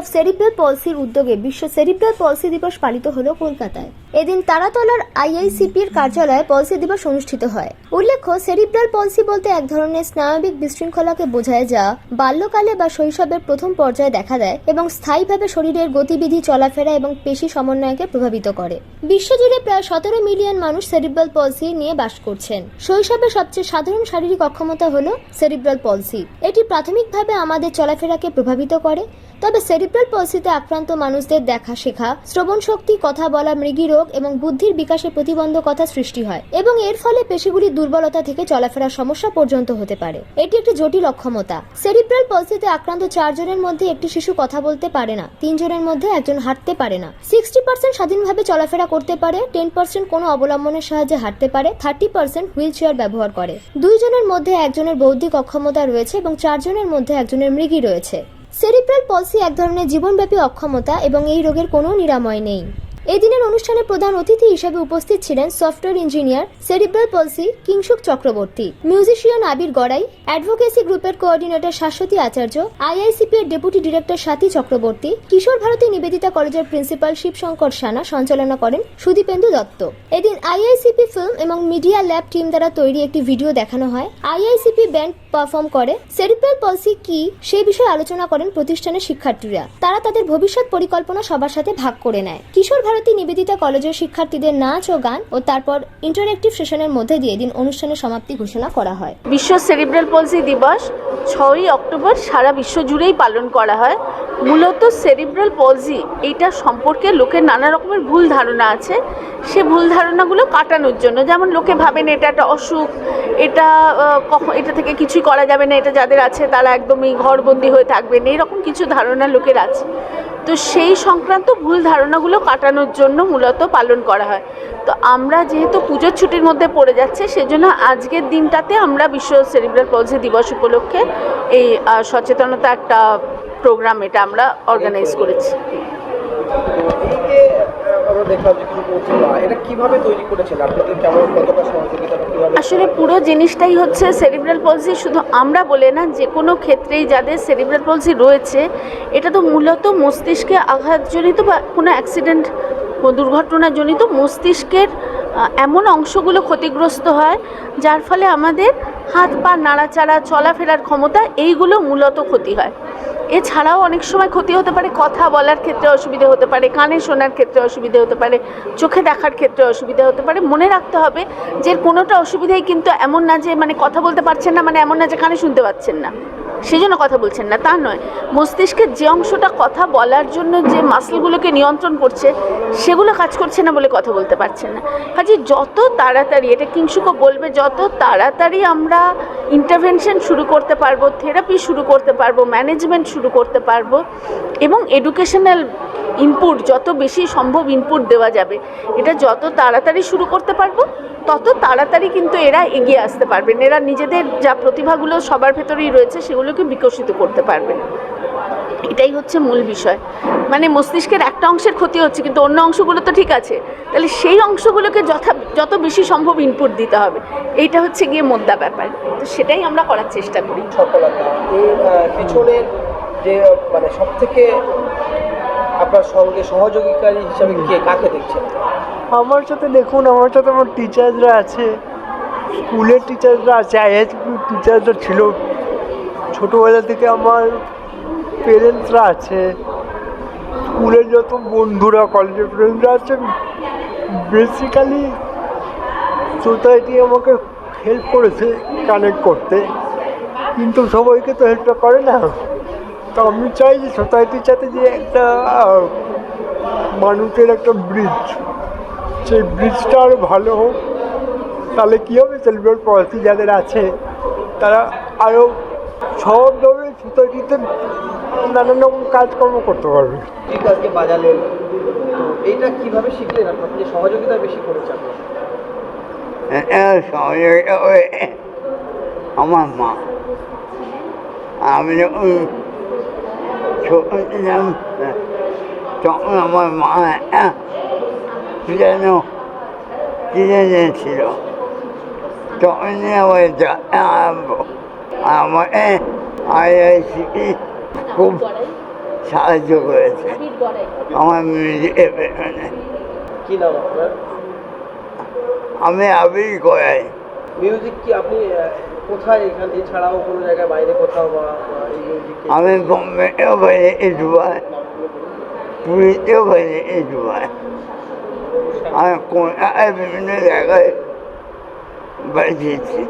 Of cerebral পলসির উদ্যোগে বিশ্ব cerebral পলসি দিবস পালিত হলো কলকাতায়। এদিন তারাতলার আইআইসিপির কার্যালয়ে পলসি দিবস অনুষ্ঠিত হয়। উল্লেখ্য সেরিব্রাল পলসি বলতে এক ধরনের স্নায়বিক বিশৃঙ্খলাকে বোঝায় যা বাল্যকালে বা শৈশবের প্রথম পর্যায়ে দেখা দেয় এবং স্থায়ীভাবে শরীরের গতিবিধি, চলাফেরা এবং পেশি সমন্বয়কে প্রভাবিত করে। বিশ্বজুড়ে প্রায় সতেরো মিলিয়ন মানুষ সেরিব্রাল পলসি নিয়ে বাস করছেন। শৈশবে সবচেয়ে সাধারণ শারীরিক অক্ষমতা হল সেরিব্রাল পলসি এটি প্রাথমিকভাবে আমাদের চলাফেরাকে প্রভাবিত করে, তবে সেরিব্রাল পলসিতে আক্রান্ত মানুষদের দেখা, শেখা, শ্রবণ শক্তি, কথা বলা, মৃগী রোগ এবং বুদ্ধির বিকাশে প্রতিবন্ধকতা সৃষ্টি হয় এবং এর ফলে পেশিগুলির দুর্বলতা থেকে চলাফেরার সমস্যা পর্যন্ত হতে পারে। এটি একটি জটিল অক্ষমতা। সেরিব্রাল পলসিতে আক্রান্ত চারজনের মধ্যে একটি শিশু কথা বলতে পারে না। তিনজনের মধ্যে একজন হাঁটতে পারে না। সিক্সটি পার্সেন্ট স্বাধীনভাবে চলাফেরা করতে পারে টেন পার্সেন্ট কোনো অবলম্বনের সাহায্যে হাঁটতে পারে থার্টি পার্সেন্ট হুইল চেয়ার ব্যবহার করে। দুইজনের মধ্যে একজনের বৌদ্ধিক অক্ষমতা রয়েছে এবং চারজনের মধ্যে একজনের মৃগী রয়েছে। সেরিব্রাল পলসি এক ধরনের জীবনব্যাপী অক্ষমতা এবং এই রোগের কোনো নিরাময় নেই। এই দিনের অনুষ্ঠানে প্রধান অতিথি হিসেবে উপস্থিত ছিলেন software engineer cerebral palsy Kingshuk Chakraborty, musician Abir Garai, advocacy গ্রুপের কোঅর্ডিনেটর শাশ্বতী আচার্য আইআইসিপি এর ডেপুটি ডিরেক্টর সাথী চক্রবর্তী, কিশোর ভারতী নিবেদিতা কলেজের প্রিন্সিপাল শিবশঙ্কর সানা সঞ্চালনা করেন সুদীপেন্দু দত্ত। এদিন আইআইসিপি ফিল্ম এবং মিডিয়া ল্যাব টিম দ্বারা তৈরি একটি ভিডিও দেখানো হয়। আইআইসিপি ব্যান্ড পারফর্ম করে। সেরিব্রাল পলসি কি সেই বিষয়ে আলোচনা করেন প্রতিষ্ঠানের শিক্ষার্থীরা। তারা তাদের ভবিষ্যৎ পরিকল্পনা সবার সাথে ভাগ করে নেয়। কিশোর ভারতী নিবেদিতা কলেজের শিক্ষার্থীদের নাচ ও গান ও তারপর ইন্টারেক্টিভ সেশনের মধ্যে দিয়ে দিন অনুষ্ঠানের সমাপ্তি ঘোষণা করা হয়। বিশ্ব সেরিব্রাল পলসি দিবস ছয়ই অক্টোবর সারা বিশ্ব জুড়েই পালন করা হয়। মূলত সেরিব্রাল পলসি এইটা সম্পর্কে লোকের নানা রকমের ভুল ধারণা আছে। সে ভুল ধারণাগুলো কাটানোর জন্য যেমন লোকে ভাবেন এটা একটা অসুখ, এটা কখন, এটা থেকে কিছুই করা যাবে না, এটা যাদের আছে তারা একদমই ঘরবন্দি হয়ে থাকবেন, এইরকম কিছু ধারণা লোকের আছে। তো সেই সংক্রান্ত ভুল ধারণাগুলো কাটানোর জন্য মূলত পালন করা হয়। তো আমরা যেহেতু পুজোর ছুটির মধ্যে পড়ে যাচ্ছে, সেজন্য আজকের দিনটাতে আমরা বিশ্ব সেরিব্রাল পলসি দিবস উপলক্ষে এই সচেতনতা একটা প্রোগ্রাম এটা আমরা অর্গানাইজ করেছি। আমরা দেখলাম যে কিছু এটা কীভাবে তৈরি করেছেন? আপনাদের কেমন কতটা সহযোগিতা আসলে পুরো জিনিসটাই হচ্ছে সেরিব্রাল পলসি শুধু আমরা বলে না, যে কোনো ক্ষেত্রেই যাদের সেরিব্রাল পলসি রয়েছে, এটা তো মূলত মস্তিষ্কে আঘাতজনিত বা কোনো অ্যাক্সিডেন্ট দুর্ঘটনাজনিত মস্তিষ্কের এমন অংশগুলো ক্ষতিগ্রস্ত হয়, যার ফলে আমাদের হাত পা, নাড়াচাড়া, চলাফেরার ক্ষমতা, এইগুলো মূলত ক্ষতি হয়। এছাড়াও অনেক সময় ক্ষতি হতে পারে, কথা বলার ক্ষেত্রে অসুবিধে হতে পারে, কানে শোনার ক্ষেত্রে অসুবিধে হতে পারে, চোখে দেখার ক্ষেত্রে অসুবিধা হতে পারে। মনে রাখতে হবে যে কোনোটা অসুবিধাই কিন্তু এমন না যে মানে কথা বলতে পারছেন না মানে এমন না যে কানে শুনতে পাচ্ছেন না। সেজন্য কথা বলছেন না, তা নয়। মস্তিষ্কের যে অংশটা কথা বলার জন্য যে মাসলগুলোকে নিয়ন্ত্রণ করছে, সেগুলো কাজ করছে না বলে কথা বলতে পারছেন না। কাজে যত তাড়াতাড়ি, এটা কিংশুকো বলবে, যত তাড়াতাড়ি আমরা ইন্টারভেনশন শুরু করতে পারব থেরাপি শুরু করতে পারব ম্যানেজমেন্ট শুরু করতে পারব, এবং এডুকেশনাল ইনপুট যত বেশি সম্ভব ইনপুট দেওয়া যাবে। এটা যত তাড়াতাড়ি শুরু করতে পারব, তত তাড়াতাড়ি কিন্তু এরা এগিয়ে আসতে পারবেন এরা নিজেদের যা প্রতিভাগুলো সবার ভেতরেই রয়েছে, সেগুলোকে বিকশিত করতে পারবেন এটাই হচ্ছে মূল বিষয়। মানে মস্তিষ্কের একটা অংশের ক্ষতি হচ্ছে, কিন্তু অন্য অংশগুলো তো ঠিক আছে। তাহলে সেই অংশগুলোকে যথা, যত বেশি সম্ভব ইনপুট দিতে হবে। এইটা হচ্ছে গিয়ে মোদ্দা ব্যাপার। তো সেটাই আমরা করার চেষ্টা করি। সফলতা। পিছনের যে মানে সব থেকে আপনার সঙ্গে সহযোগীকারী হিসাবে কে, কাকে দেখছেন? আমার সাথে দেখুন, আমার সাথে আমার টিচাররা আছে স্কুলের টিচাররা আছে আইএস টিচাররা ছিল। ছোটোবেলা থেকে আমার পেরেন্টসরা আছে স্কুলের যত বন্ধুরা কলেজের ফ্রেন্ডরা আছে বেসিক্যালি সোসাইটি আমাকে হেল্প করেছে কানেক্ট করতে। কিন্তু সবাইকে তো হেল্পটা করে না। তো আমি চাই যে সোসাইটির সাথে যে একটা মানুষের একটা ব্রিজ সেই ব্রিজটা আরও ভালো হোক। তাহলে কী হবে? সেলিব্রেট পলিসি যাদের আছে তারা আরও সহজভাবে সোসাইটিতে নানান রকম কাজকর্ম করতে পারবে। ঠিক আজকে বাজালেন। তো এইটা কীভাবে শিখলেন? আপনার যে সহযোগিতা বেশি করেছে আপনার। সহযোগিতা আমার মা। আমি যখন ছোট তখন আমার মা যেন কিনে ছিল তখন আমার আমার আইআইসি খুব সাহায্য করেছে আমার মিউজিকের পেছনে আমি আবির করাই মিউজিক কি আপনি কোথায় এখান? এছাড়াও কোনো জায়গায় বাইরে কোথাও এই আমি বোম্বেতেও বাজে দুবার পুরীতেও বাজে দুবার আমি কলকাতায় বিভিন্ন জায়গায় বাজিয়েছি